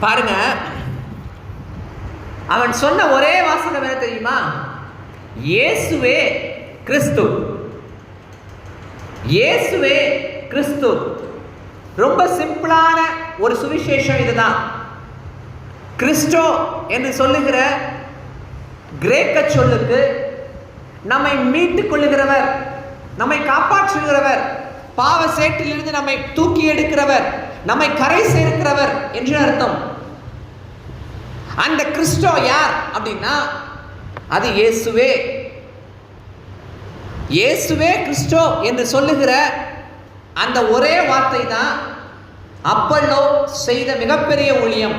பாருங்க. அவன் சொன்ன ஒரே வாசகம் என்ன தெரியுமா? இயேசுவே கிறிஸ்து. இயேசுவே கிறிஸ்து. ரொம்ப சிம்பிளான ஒரு சுவிசேஷம் இதுதான். கிறிஸ்டோ என்று சொல்லுகிற கிரேக்க சொல்லுக்கு நம்மை மீட்டுக் கொள்ளுகிறவர் நம்மை காப்பாற்றுகிறவர் பாவ சேட்டிலிருந்து நம்மை தூக்கி எடுக்கிறவர் நம்மை கரை சேர்க்கிறவர் என்று அர்த்தம். அந்த கிறிஸ்டோ யார் அப்படின்னா அது இயேசுவே. இயேசுவே கிறிஸ்டோ என்று சொல்லுகிற அந்த ஒரே வார்த்தை தான் அப்பல்லோ செய்த மிகப்பெரிய ஊழியம்.